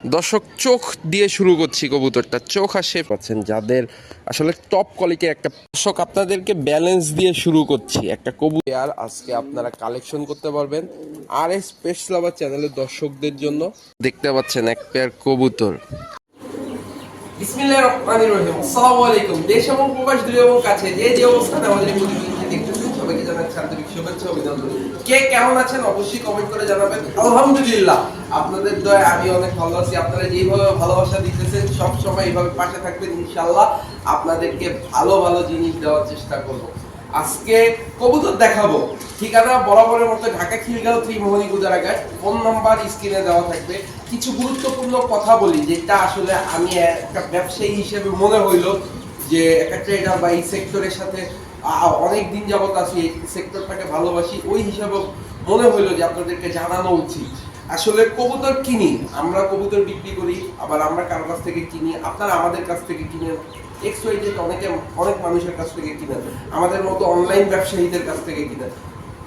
দর্শক, চোখ দিয়ে শুরু করছি কবুতরটা। চোখ আসে পাচ্ছেন যাদের আসলে টপ কোয়ালিটির একটা দর্শক, আপনাদেরকে ব্যালেন্স দিয়ে শুরু করছি একটা কবুতর। আজকে আপনারা কালেকশন করতে পারবেন আর এস পেস্ট লাভার চ্যানেলের দর্শকদের জন্য। দেখতে পাচ্ছেন এক পেয়ার কবুতর। বিসমিল্লাহির রহমানির রহিম। আসসালামু আলাইকুম। দেশ এবং প্রবাস দূরে এবং কাছে যে যে অবস্থানে আমাদের দেখতেছেন সবাইকে জানাচ্ছি আন্তরিক শুভেচ্ছা অভিনন্দন। কে কেমন আছেন অবশ্যই কমেন্ট করে জানাবেন। আলহামদুলিল্লাহ, আপনাদের দয়া আমি অনেক ভালো আছি। আপনারা যেইভাবে ভালোবাসা দিতেছেন, সব সময় এইভাবে পাশে থাকবেন, ইনশাআল্লাহ আপনাদেরকে ভালো ভালো জিনিস দেওয়ার চেষ্টা করব। আজকে কবুতর দেখাবো। ঠিকানা বরাবরের মতো ঢাকা খিলগাঁও ত্রিমোহনী গুদারাঘাট ফোন নাম্বার স্ক্রিনে দেওয়া থাকবে। কিছু গুরুত্বপূর্ণ কথা বলি, যেটা আসলে আমি একটা ব্যবসায়ী হিসেবে মনে হইল যে একটা ট্রেডার বা এই সেক্টরের সাথে অনেক দিন যাবৎ আছি, এই সেক্টরটাকে ভালোবাসি। ওই হিসাবে মনে হইল যে আপনাদেরকে জানানো উচিত। আসলে কবুতর কিনি, আমরা কবুতর বিক্রি করি, আবার আমরা কারও কাছ থেকে কিনি, আপনারা আমাদের কাছ থেকে কিনেন। এক্স ওয়াই জেড অনেকে, অনেক মানুষের কাছ থেকে কিনেন। আমাদের মতো অনলাইন ব্যবসায়ীদের কাছ থেকে কিনেন।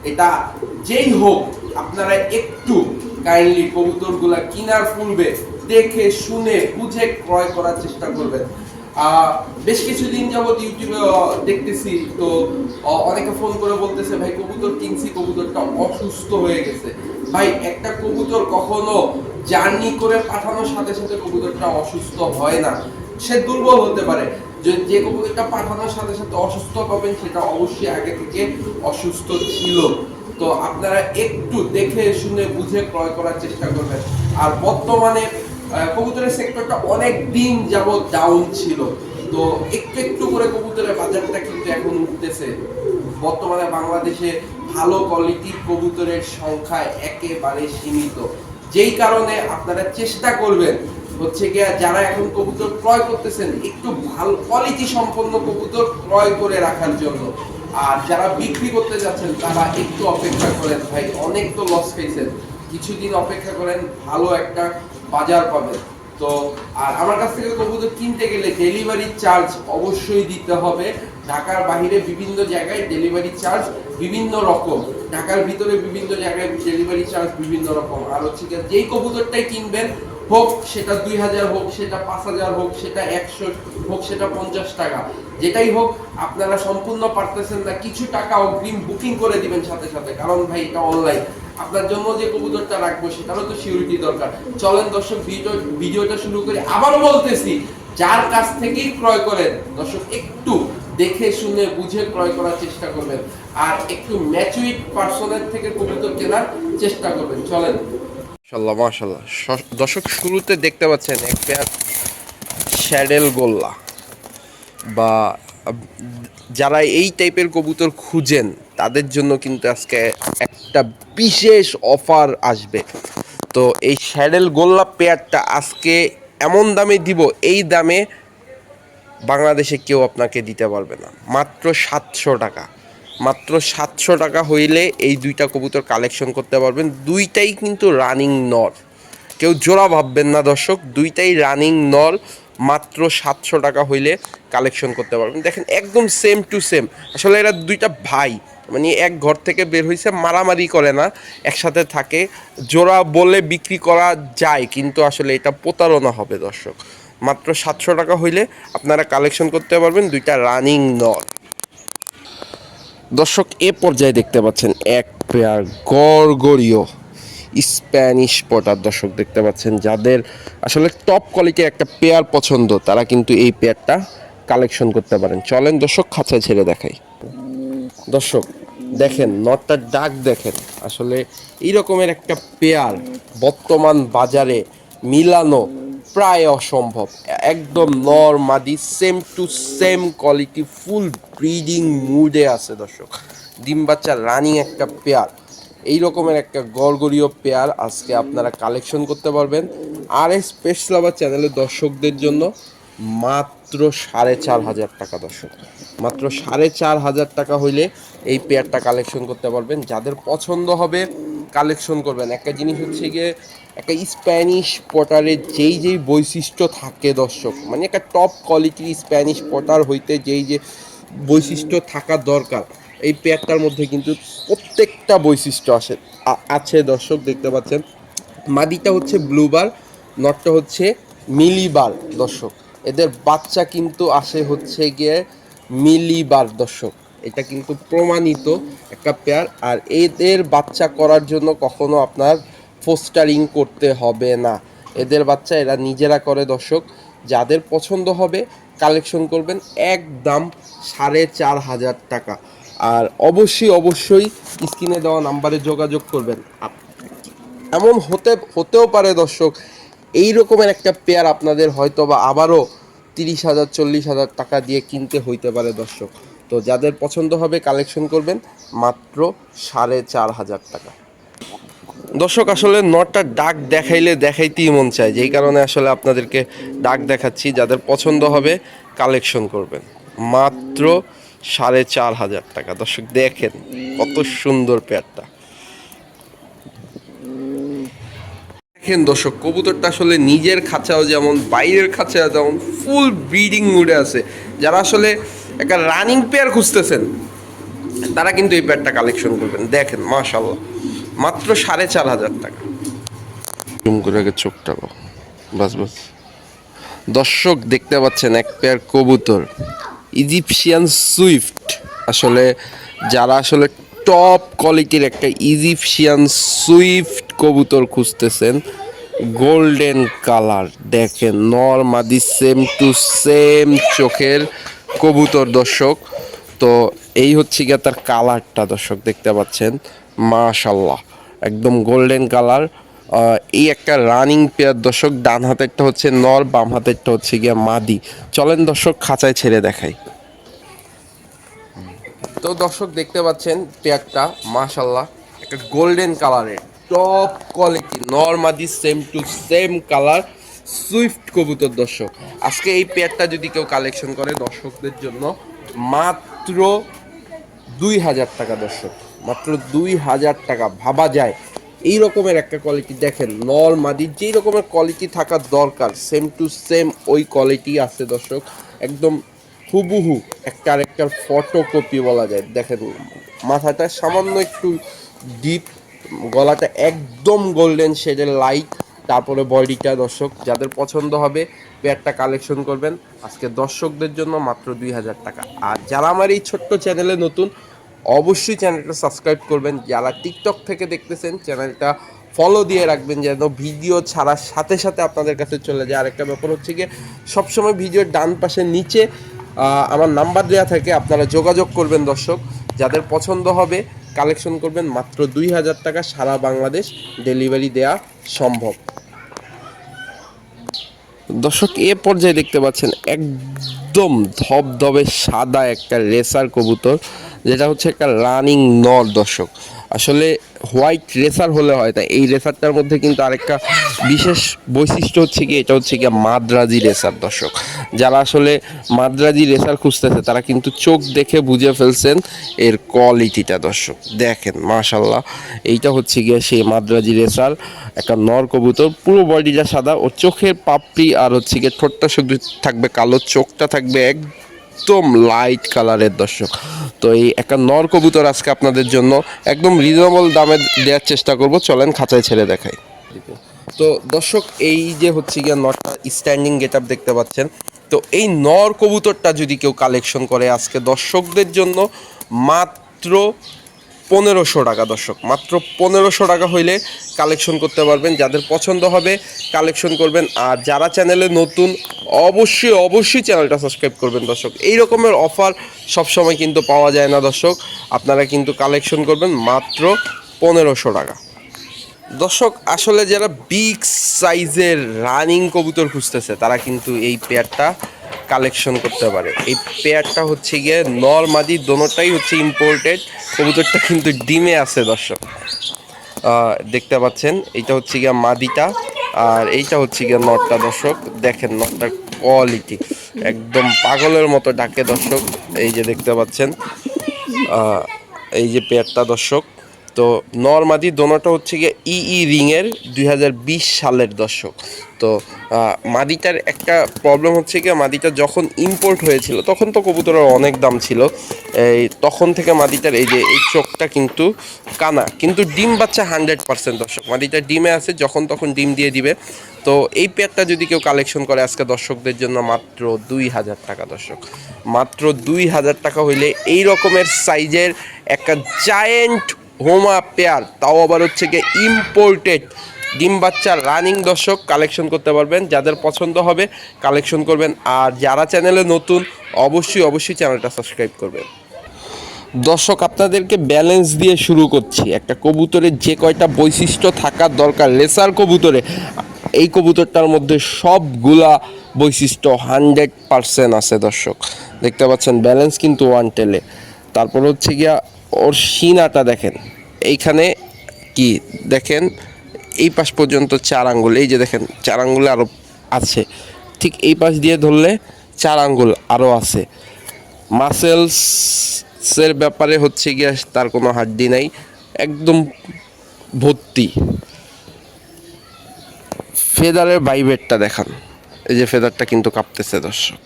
এটা যেই হোক, আপনারা একটু কাইন্ডলি কবুতরগুলা কিনার পূর্বে দেখে, শুনে, বুঝে ক্রয় করার চেষ্টা করবেন। বেশ কিছুদিন যাবত ইউটিউবে দেখতেছি তো অনেকে ফোন করে বলতেছে, ভাই, কবুতর কিনছি, কবুতরটা অসুস্থ হয়ে গেছে। ভাই, একটা কবুতর কখনো জার্নি করে পাঠানোর সাথে সাথে কবুতরটা অসুস্থ হয় না। সে দুর্বল হতে পারে। যে কবুতরটা পাঠানোর সাথে সাথে অসুস্থ পাবেন, সেটা অবশ্যই আগে থেকে অসুস্থ ছিল। তো আপনারা একটু দেখে শুনে বুঝে ক্রয় করার চেষ্টা করবেন। আর বর্তমানে কবুতরের সেক্টরটা অনেক দিন যাবত ডাউন ছিল। তো একটু একটু করে কবুতরের বাজারটা কিন্তু এখন উঠতেছে। বর্তমানে বাংলাদেশে ভালো কোয়ালিটির কবুতরের সংখ্যা একেবারে সীমিত। যেই কারণে আপনারা চেষ্টা করবেন, হচ্ছে গিয়া যারা এখন কবুতর ক্রয় করতেছেন, একটু ভালো কোয়ালিটি সম্পন্ন কবুতর ক্রয় করে রাখার জন্য। আর যারা বিক্রি করতে যাচ্ছেন, তারা একটু অপেক্ষা করেন। ভাই, অনেক তো লস খাইছেন। কিছুদিন অপেক্ষা করেন, ভালো একটা বাজার পাবে। তো আর আমার কাছ থেকে কবুতর কিনতে গেলে ডেলিভারি চার্জ অবশ্যই দিতে হবে। ঢাকার বাহিরে বিভিন্ন জায়গায় ডেলিভারি চার্জ বিভিন্ন রকম। ঢাকার ভিতরে বিভিন্ন জায়গায় ডেলিভারি চার্জ বিভিন্ন রকম। আর হচ্ছে যেই কবুতরটাই কিনবেন হোক সেটা দুই হাজার হোক, সেটা পাঁচ হাজার হোক, সেটা একশো হোক, সেটা পঞ্চাশ টাকা। যেটাই হোক, আপনারা সম্পূর্ণ পারতেছেন না, কিছু টাকা অগ্রিম বুকিং করে দিবেন সাথে সাথে। কারণ ভাই, এটা অনলাইন আপনার জন্য যে কবুতরটা রাখব, সেটারও তো সিউরিটি দরকার। চলেন দর্শক, ভিডিও, ভিডিওটা শুরু করি আবারও বলতেছি, যার কাছ থেকেই ক্রয় করেন, দর্শক, একটু দেখে শুনে বুঝে ক্রয় করার চেষ্টা করবেন। আর একটু ম্যাচুইট পার্সনের থেকে কবুতর কেনার চেষ্টা করবেন। চলেন। মাশাল্লাহ মাশাল্লাহ দর্শক, শুরুতে দেখতে পাচ্ছেন এক পেয়ার শ্যাডেল গোল্লা। বা, যারা এই টাইপের কবুতর খুঁজেন, তাদের জন্য কিন্তু আজকে একটা বিশেষ অফার আসবে। তো এই শ্যাডেল গোল্লা পেয়ারটা আজকে এমন দামে দিব, এই দামে বাংলাদেশে কেউ আপনাকে দিতে পারবে না। মাত্র সাতশো টাকা। মাত্র সাতশো টাকা হইলে এই দুইটা কবুতর কালেকশন করতে পারবেন। দুইটাই কিন্তু রানিং নর। কেউ জোড়া ভাববেন না দর্শক, দুইটাই রানিং নর, মাত্র সাতশো টাকা হইলে কালেকশন করতে পারবেন। দেখেন, একদম সেম টু সেম আসলে এরা দুইটা ভাই মানে এক ঘর থেকে বের হয়েছে মারামারি করে না, একসাথে থাকে। জোড়া বলে বিক্রি করা যায়, কিন্তু আসলে এটা প্রতারণা হবে দর্শক। মাত্র সাতশো টাকা হইলে আপনারা কালেকশন করতে পারবেন, দুইটা রানিং নর। দর্শক, এ পর্যায়ে দেখতে পাচ্ছেন এক পেয়ার গড়গড়িও স্প্যানিশ পটার দর্শক দেখতে পাচ্ছেন, যাদের আসলে টপ কোয়ালিটির একটা পেয়ার পছন্দ, তারা কিন্তু এই পেয়ারটা কালেকশন করতে পারেন। চলেন দর্শক খাঁচা ছেড়ে দেখাই। দর্শক, দেখেন নটটার ডাক দেখেন, আসলে এই রকমের একটা পেয়ার বর্তমান বাজারে মিলানো প্রায় অসম্ভব। একদম নর মাদি same to same quality full breeding মুডে আছে দর্শক। ডিম বাচ্চা রানিং একটা পেয়ার এই রকমের একটা গড়গড়ীয় পেয়ার আজকে আপনারা কালেকশন করতে পারবেন। আর এই স্পেশাল আবার চ্যানেলের দর্শকদের জন্য মাত্র সাড়ে চার হাজার টাকা দর্শক। মাত্র সাড়ে চার হাজার টাকা হইলে এই পেয়ারটা কালেকশন করতে পারবেন। যাদের পছন্দ হবে কালেকশন করবেন। একটা জিনিস হচ্ছে গিয়ে একটা স্প্যানিশ পটারের যেই যেই বৈশিষ্ট্য থাকে দর্শক মানে একটা টপ কোয়ালিটির স্প্যানিশ পটার হইতে যেই যে বৈশিষ্ট্য থাকা দরকার, এই পেয়ারটার মধ্যে কিন্তু প্রত্যেকটা বৈশিষ্ট্য আসে আছে দর্শক, দেখতে পাচ্ছেন। মাদিটা হচ্ছে ব্লুবার নটটা হচ্ছে মিলিবার দর্শক। এদের বাচ্চা কিন্তু আসে হচ্ছে গিয়ে মিলিবার দর্শক। এটা কিন্তু প্রমাণিত একটা পেয়ার আর এদের বাচ্চা করার জন্য কখনো আপনার ফোস্টারিং করতে হবে না। এদের বাচ্চা এরা নিজেরা করে, দর্শক। যাদের পছন্দ হবে কালেকশন করবেন একদম সাড়ে চার হাজার টাকা। আর অবশ্যই অবশ্যই স্ক্রিনে দেওয়া নাম্বারে যোগাযোগ করবেন। এমন হতে, হতেও পারে, দর্শক, এই রকমের একটা পেয়ার আপনাদের হয়তো বা আবারও তিরিশ হাজার, চল্লিশ হাজার টাকা দিয়ে কিনতে হইতে পারে, দর্শক। তো যাদের পছন্দ হবে কালেকশন করবেন মাত্র সাড়ে চার হাজার টাকা। দর্শক, আসলে নটটা ডাক দেখাইলে দেখাইতেই মন চায়, যেই কারণে আসলে আপনাদেরকে ডাক দেখাচ্ছি, যাদের পছন্দ হবে কালেকশন করবেন। মাত্র সাড়ে চার হাজার টাকা। দর্শক, দেখেন কত সুন্দর পেয়ারটা। দেখেন দর্শক, কবুতরটা আসলে নিজের খাঁচাও যেমন, বাইরের খাঁচাও যেমন ফুল ব্রিডিং মুডে আছে। যারা আসলে একটা রানিং পেয়ার খুঁজতেছেন, তারা কিন্তু এই পেয়ারটা কালেকশন করবেন। দেখেন মাশাল্লাহ মাত্র সাড়ে চার হাজার টাকা। জুম করে আগে চোখটা। বাস বাস। দর্শক, দেখতে পাচ্ছেন এক পেয়ার কবুতর। ইজিপশিয়ান সুইফট আসলে যারা আসলে টপ কোয়ালিটির একটা ইজিপশিয়ান সুইফট কবুতর খুঁজতেছেন। গোল্ডেন কালার দেখেন নর মাদি সেম টু সেম চোখের কবুতর, দর্শক। তো এই হচ্ছে গিয়ে তার কালারটা দর্শক, দেখতে পাচ্ছেন। মাশাল্লাহ একদম গোল্ডেন কালার এই একটা রানিং পেয়ার দর্শক, ডান হাতেরটা হচ্ছে নর, বাম হাতেরটা হচ্ছে গিয়া মাদি। চলেন দর্শক, খাঁচায় ছেড়ে দেখাই। তো দর্শক দেখতে পাচ্ছেন পেয়ারটা মাশাল্লাহ একটা গোল্ডেন কালারের টপ কোয়ালিটি নর্মাদি same to same colour swift কবুতর দর্শক। আজকে এই পেয়ারটা যদি কেউ কালেকশন করে দর্শকদের জন্য, মাত্র দুই হাজার টাকা দর্শক, মাত্র দুই হাজার টাকা। ভাবা যায়, এই রকমের একটা কোয়ালিটি দেখেন নর মাদির যেই রকমের কোয়ালিটি থাকার দরকার সেম টু সেম ওই কোয়ালিটি আছে দর্শক, একদম হুবহু একটা আরেকটার ফটোকপি বলা যায়। দেখেন, মাথাটা সামান্য একটু ডিপ গলাটা একদম গোল্ডেন শেডের লাইট তারপরে বডিটা দর্শক, যাদের পছন্দ হবে পেয়ারটা কালেকশন করবেন। আজকে দর্শকদের জন্য মাত্র দুই হাজার টাকা। আর যারা আমার এই ছোট্ট চ্যানেলে নতুন, অবশ্যই চ্যানেলটা সাবস্ক্রাইব করবেন। যারা টিকটক থেকে দেখতেছেন চ্যানেলটা ফলো দিয়ে রাখবেন, যেন ভিডিও ছাড়ার সাথে সাথে আপনাদের কাছে চলে যায়। আরেকটা ব্যাপার হচ্ছে গিয়ে, সবসময় ভিডিওর ডান পাশে নিচে আমার নাম্বার দেওয়া থাকে, আপনারা যোগাযোগ করবেন দর্শক। যাদের পছন্দ হবে কালেকশন করবেন, মাত্র দুই হাজার টাকা সারা বাংলাদেশ ডেলিভারি দেয়া সম্ভব। দর্শক, এ পর্যায়ে দেখতে পাচ্ছেন, একদম ধবধবে সাদা একটা রেসার কবুতর, যেটা হচ্ছে একটা রানিং নর দর্শক। আসলে হোয়াইট রেসার হলে হয় না এই রেসারটার মধ্যে কিন্তু আরেকটা বিশেষ বৈশিষ্ট্য হচ্ছে কি, এটা হচ্ছে কি মাদ্রাজি রেসার দর্শক। যারা আসলে মাদ্রাজি রেসার খুঁজতেছে, তারা কিন্তু চোখ দেখে বুঝে ফেলছেন এর কোয়ালিটিটা দর্শক। দেখেন মাশাল্লাহ এইটা হচ্ছে গিয়ে সেই মাদ্রাজি রেসার একটা নর কবুতর, পুরো বডিটা সাদা ও চোখের পাপড়ি আর হচ্ছে গিয়ে ঠোঁটটা শুধু থাকবে, কালো চোখটা থাকবে একদম লাইট কালারের দর্শক। তো এই একটা নর কবুতর আজকে আপনাদের জন্য একদম রিজনেবল দামে দেওয়ার চেষ্টা করব। চলেন খাঁচায় ছেড়ে দেখাই। তো দর্শক, এই যে হচ্ছে গিয়ে নরটা স্ট্যান্ডিং গেট আপ দেখতে পাচ্ছেন। তো এই নর কবুতরটা যদি কেউ কালেকশন করে আজকে দর্শকদের জন্য মাত্র পনেরোশো টাকা দর্শক, মাত্র পনেরোশো টাকা হইলে কালেকশন করতে পারবেন। যাদের পছন্দ হবে কালেকশন করবেন। আর যারা চ্যানেলে নতুন, অবশ্যই অবশ্যই চ্যানেলটা সাবস্ক্রাইব করবেন দর্শক। এই রকমের অফার সবসময় কিন্তু পাওয়া যায় না দর্শক। আপনারা কিন্তু কালেকশন করবেন মাত্র পনেরোশো টাকা। দর্শক, আসলে যারা বিগ সাইজের রানিং কবুতর খুঁজতেছে, তারা কিন্তু এই পেয়ারটা কালেকশন করতে পারে। এই পেয়ারটা হচ্ছে গিয়ে নর মাদি, দোনোটাই হচ্ছে ইম্পোর্টেড কবুতরটা কিন্তু ডিমে আছে, দর্শক। দেখতে পাচ্ছেন, এইটা হচ্ছে গিয়ে মাদিটা, আর এইটা হচ্ছে গিয়ে নটটা দর্শক। দেখেন নটটার কোয়ালিটি একদম পাগলের মতো ডাকে, দর্শক। এই যে দেখতে পাচ্ছেন এই যে পেয়ারটা দর্শক। তো নর্মাদি দোনোটা হচ্ছে গিয়ে ই ই রিংয়ের দুই হাজার বিশ সালের দর্শক। তো মাদিটার একটা প্রবলেম হচ্ছে গিয়ে মাদিটা যখন ইম্পোর্ট হয়েছিল, তখন তো কবুতরের অনেক দাম ছিল। এই, তখন থেকে মাদিটার এই যে, এই চোখটা কিন্তু কানা। কিন্তু ডিম বাচ্চা হান্ড্রেড পার্সেন্ট দর্শক। মাদিটা ডিমে আছে, যখন তখন ডিম দিয়ে দিবে। তো এই পেয়ারটা যদি কেউ কালেকশন করে, আজকে দর্শকদের জন্য মাত্র দুই হাজার টাকা দর্শক। মাত্র দুই হাজার টাকা হইলে এই রকমের সাইজের একটা জায়েন্ট হোমা পেয়ার, তাও আবার হচ্ছে গিয়ে ইম্পোর্টেড ডিম বাচ্চা রানিং দর্শক কালেকশন করতে পারবেন, যাদের পছন্দ হবে কালেকশন করবেন। আর যারা চ্যানেলে নতুন, অবশ্যই অবশ্যই চ্যানেলটা সাবস্ক্রাইব করবেন। দর্শক, আপনাদেরকে ব্যালেন্স দিয়ে শুরু করছি। একটা কবুতরের যে কয়টা বৈশিষ্ট্য থাকার দরকার, লেসার কবুতরে, এই কবুতরটার মধ্যে সবগুলা বৈশিষ্ট্য হান্ড্রেড পারসেন্ট আছে দর্শক। দেখতে পাচ্ছেন ব্যালেন্স কিন্তু ওয়ান টেলে তারপর হচ্ছে গিয়া ওর সিনাটা দেখেন। এইখানে কি দেখেন, এই পাশ পর্যন্ত চার আঙ্গুল, এই যে দেখেন চার আঙ্গুলে আরও আছে। ঠিক এই পাশ দিয়ে ধরলে চার আঙ্গুল আরও আছে। মাসেলসের ব্যাপারে হচ্ছে গিয়ে তার কোনো হাড্ডি নাই, একদম ভর্তি। ফেদারের বাইবেটটা দেখান। এই যে ফেদারটা কিন্তু কাঁপতেছে, দর্শক।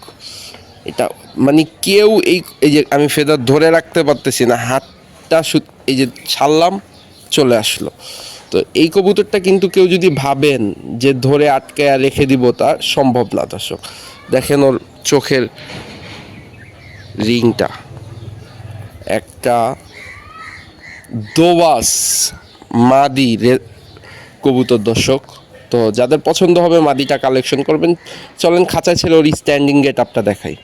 এটা মানে কেউ এই এই যে আমি ফেদার ধরে রাখতে পারতেছি না হাতটা সু- এই যে ছাড়লাম, চলে আসলো। তো এই কবুতরটা কিন্তু কেউ যদি ভাবেন যে ধরে আটকে রেখে দিব তা সম্ভব না, দর্শক। দেখেন ওর চোখের রিংটা। একটা দোবাস মাদি রে- কবুতর, দর্শক। তো যাদের পছন্দ হবে মাদিটা কালেকশন করবেন। চলেন খাঁচায় ছেলে ওর স্ট্যান্ডিং গেট আপটা দেখাই।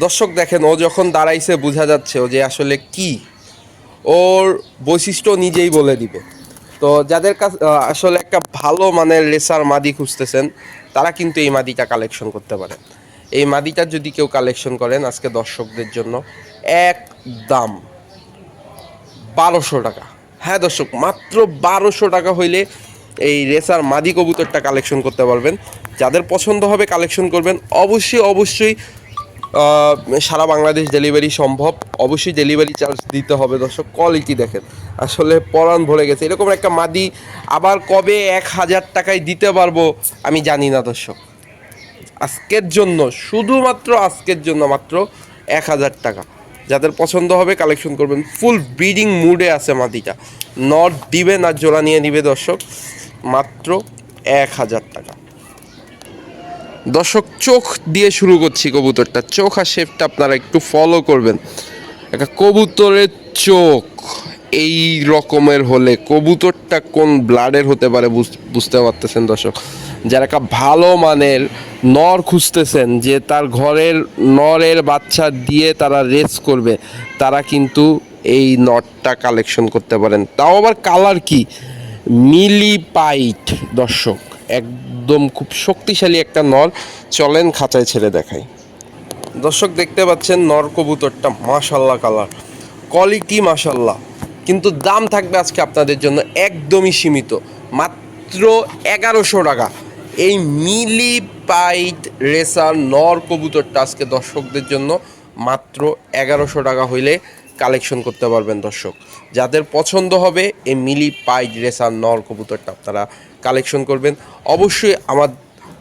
দর্শক দেখেন, ও যখন দাঁড়াইছে, বোঝা যাচ্ছে ও যে আসলে কি ওর বৈশিষ্ট্য নিজেই বলে দিবে। তো যাদের কাছে আসলে একটা ভালো মানের রেসার মাদি খুঁজতেছেন, তারা কিন্তু এই মাদিটা কালেকশন করতে পারেন। এই মাদিটা যদি কেউ কালেকশন করেন আজকে দর্শকদের জন্য এক দাম বারোশো টাকা। হ্যাঁ দর্শক, মাত্র বারোশো টাকা হইলে এই রেসার মাদি কবুতরটা কালেকশন করতে পারবেন। যাদের পছন্দ হবে কালেকশন করবেন, অবশ্যই অবশ্যই সারা বাংলাদেশ ডেলিভারি সম্ভব। অবশ্যই ডেলিভারি চার্জ দিতে হবে দর্শক কোয়ালিটি দেখেন। আসলে পরাণ ভরে গেছে। এরকম একটা মাদি আবার কবে এক হাজার টাকায় দিতে পারব আমি জানি না দর্শক। আজকের জন্য, শুধুমাত্র আজকের জন্য মাত্র এক হাজার টাকা। যাদের পছন্দ হবে কালেকশন করবেন। ফুল ব্রিডিং মুডে আছে মাদিটা। নট দিবে না, জোড়া নিয়ে নিবে দর্শক। মাত্র এক হাজার টাকা। দর্শক, চোখ দিয়ে শুরু করছি কবুতরটা। চোখ আর শেপটা আপনারা একটু ফলো করবেন। একটা কবুতরের চোখ, এই রকমের হলে কবুতরটা কোন ব্লাডের হতে পারে বুঝ- বুঝতে পারতেছেন দর্শক? যারা একটা ভালো মানের নর খুঁজতেছেন, যে তার ঘরের নরের বাচ্চা দিয়ে তারা রেস করবে, তারা কিন্তু এই নটটা কালেকশন করতে পারেন। তাও আবার কালার কি? মিলি পাইট, দর্শক। একদম খুব শক্তিশালী একটা নর চলেন খাঁচায় ছেড়ে দেখাই। দর্শক দেখতে পাচ্ছেন নর কবুতরটা মাশাল্লাহ কালার কোয়ালিটি মাশাল্লাহ। কিন্তু দাম থাকবে আজকে আপনাদের জন্য একদমই সীমিত, মাত্র এগারোশো টাকা। এই মিলি পাইট রেসার নর কবুতরটা আজকে দর্শকদের জন্য মাত্র এগারোশো টাকা হইলে কালেকশন করতে পারবেন দর্শক। যাদের পছন্দ হবে, এই মিলি পাইট রেসার নর কবুতরটা আপনারা কালেকশন করবেন। অবশ্যই আমার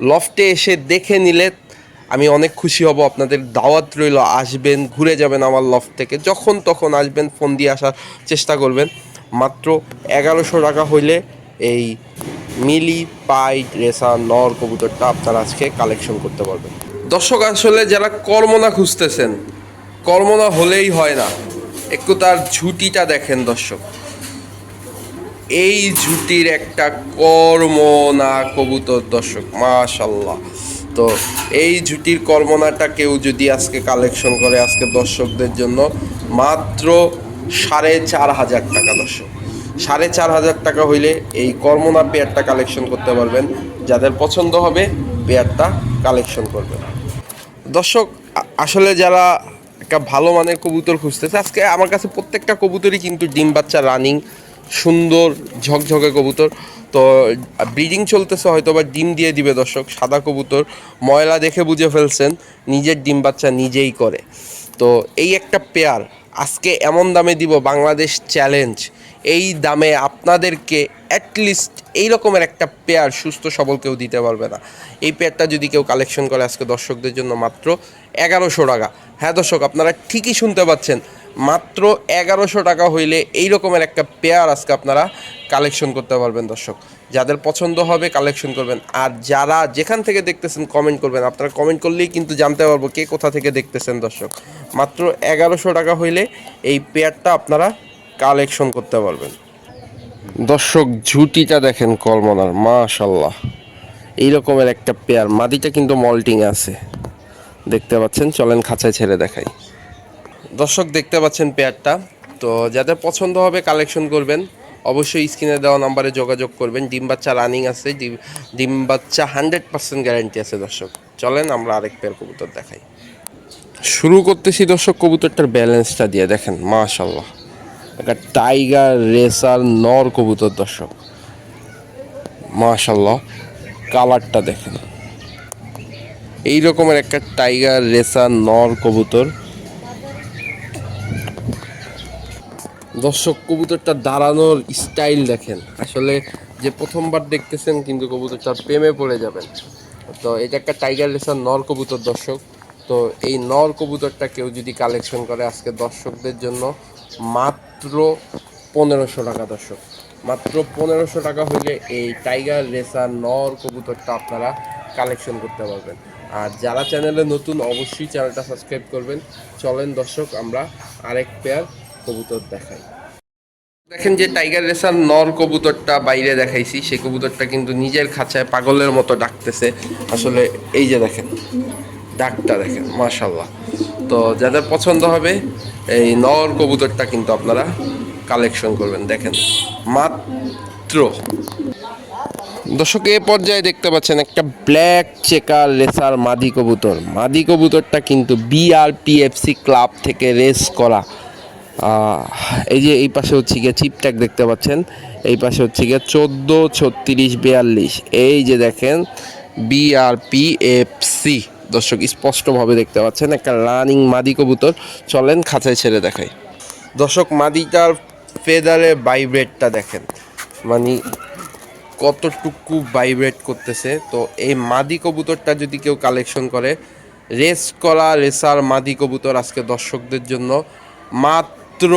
লফটে এসে দেখে নিলে আমি অনেক খুশি হব। আপনাদের দাওয়াত রইল, আসবেন, ঘুরে যাবেন আমার লফট থেকে। যখন তখন আসবেন ফোন দিয়ে আসার চেষ্টা করবেন। মাত্র এগারোশো টাকা হইলে এই মিলি পাইট রেসা নর কবুতরটা আপনারা আজকে কালেকশন করতে পারবেন। দর্শক, আসলে যারা কর্মনা খুঁজতেছেন, কর্মনা হলেই হয় না। একটু তার ঝুটিটা দেখেন দর্শক। এই ঝুটির একটা কর্মনা কবুতর দর্শক মাশাল্লাহ তো এই ঝুটির কর্মনাটা কেউ যদি আজকে কালেকশন করে, আজকে দর্শকদের জন্য মাত্র সাড়ে চার হাজার টাকা দর্শক। সাড়ে চার হাজার টাকা হইলে এই কর্মনা পেয়ারটা কালেকশন করতে পারবেন। যাদের পছন্দ হবে, পেয়ারটা কালেকশন করবেন। দর্শক আসলে যারা একটা ভালো মানের কবুতর খুঁজতেছে। আজকে আমার কাছে প্রত্যেকটা কবুতরই কিন্তু ডিম বাচ্চা রানিং সুন্দর, ঝকঝকে কবুতর। তো ব্রিডিং চলতেছে হয়তো বা ডিম দিয়ে দিবে দর্শক, সাদা কবুতর। ময়লা দেখে বুঝে ফেলছেন, নিজের ডিম বাচ্চা নিজেই করে। তো, এই একটা পেয়ার আজকে এমন দামে দিব বাংলাদেশ চ্যালেঞ্জ এই দামে আপনাদেরকে অ্যাটলিস্ট এই রকমের একটা পেয়ার সুস্থ সবল কেউ দিতে পারবে না। এই পেয়ারটা যদি কেউ কালেকশন করে, আজকে দর্শকদের জন্য মাত্র এগারোশো টাকা। হ্যাঁ দর্শক, আপনারা ঠিকই শুনতে পাচ্ছেন। মাত্র এগারোশো টাকা হইলে এই রকমের একটা পেয়ার আজকে আপনারা কালেকশন করতে পারবেন, দর্শক। যাদের পছন্দ হবে কালেকশন করবেন। আর যারা যেখান থেকে দেখতেছেন কমেন্ট করবেন। আপনারা কমেন্ট করলেই কিন্তু জানতে পারব কে কোথা থেকে দেখতেছেন, দর্শক। মাত্র এগারোশো টাকা হইলে এই পেয়ারটা আপনারা কালেকশন করতে পারবেন। দর্শক, ঝুটিটা দেখেন কলমনার মাশাল্লাহ এই রকমের একটা পেয়ার মাদিটা কিন্তু মল্টিং আছে। দেখতে পাচ্ছেন, চলেন খাঁচায় ছেড়ে দেখাই। দর্শক, দেখতে পাচ্ছেন পেয়ারটা। তো যাদের পছন্দ হবে কালেকশন করবেন, অবশ্যই স্ক্রিনে দেওয়া নাম্বারে যোগাযোগ করবেন। ডিম বাচ্চা রানিং আছে, ডিম- বাচ্চা হান্ড্রেড পার্সেন্ট গ্যারান্টি আছে, দর্শক। চলেন আমরা আরেক পেয়ার কবুতর দেখাই। শুরু করতেছি, দর্শক, কবুতরটার ব্যালেন্সটা দিয়ে। দেখেন মাশাল্লাহ একটা টাইগার রেসার নর কবুতর, দর্শক। মাশাল্লাহ কালারটা দেখেন। এই রকমের একটা টাইগার রেসার নর, কবুতর। দর্শক, কবুতরটা দাঁড়ানোর স্টাইল দেখেন। আসলে যে প্রথমবার দেখতেছেন, কিন্তু কবুতরটার প্রেমে পড়ে যাবেন। তো এটা একটা টাইগার রেসার নর, কবুতর, দর্শক। তো এই নর, কবুতরটা কেউ যদি কালেকশন করে আজকে দর্শকদের জন্য, মাত্র পনেরোশো টাকা দর্শক। মাত্র পনেরোশো টাকা হলে এই টাইগার রেসার নর, কবুতরটা আপনারা কালেকশন করতে পারবেন। আর যারা চ্যানেলে নতুন, অবশ্যই চ্যানেলটা সাবস্ক্রাইব করবেন। চলেন দর্শক, আমরা আরেক পেয়ার কবুতর দেখাই। দেখেন যে টাইগার রেসার নর কবুতরটা বাইরে দেখাইছি। সেই কবুতরটা কিন্তু নিজের খাঁচায় পাগলের মতো ডাকতেছে। আসলে এই যে দেখেন, ডাকটা দেখেন মাশাল্লাহ তো যাদের পছন্দ হবে, এই নর কবুতরটা কিন্তু আপনারা কালেকশন করবেন। দেখেন, মাত্র দর্শক, এ পর্যায়ে দেখতে পাচ্ছেন একটা ব্ল্যাক চেকার রেসার মাদি কবুতর। মাদি কবুতরটা কিন্তু বিআরপিএফসি ক্লাব থেকে রেস করা। এই যে এই পাশে হচ্ছে গিয়ে চিপট্যাগ দেখতে পাচ্ছেন। এই পাশে হচ্ছে গিয়ে চোদ্দ, ছত্রিশ, বিয়াল্লিশ। এই যে দেখেন বিআরপিএফসি দর্শক, স্পষ্টভাবে দেখতে পাচ্ছেন একটা রানিং মাদি কবুতর। চলেন, খাঁচায় ছেড়ে দেখাই। দর্শক, মাদিটার ফেদারে ভাইব্রেটটা দেখেন। মানে কতটুকু ভাইব্রেট করতেছে, তো এই মাদি কবুতরটা যদি কেউ কালেকশন করে রেস করা রেসার মাদি কবুতর আজকে দর্শকদের জন্য মাত্র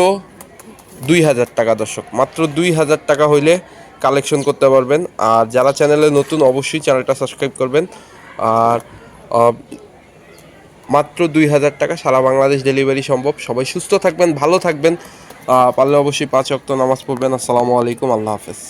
দুই হাজার টাকা দর্শক, মাত্র দুই হাজার টাকা হইলে কালেকশন করতে পারবেন। আর যারা চ্যানেলে নতুন, অবশ্যই চ্যানেলটা সাবস্ক্রাইব করবেন। আর মাত্র দুই হাজার টাকা সারা বাংলাদেশ ডেলিভারি সম্ভব। সবাই সুস্থ থাকবেন, ভালো থাকবেন। পারলে অবশ্যই পাঁচ অক্ত নামাজ পড়বেন। আসসালামু আলাইকুম, আল্লাহ হাফেজ।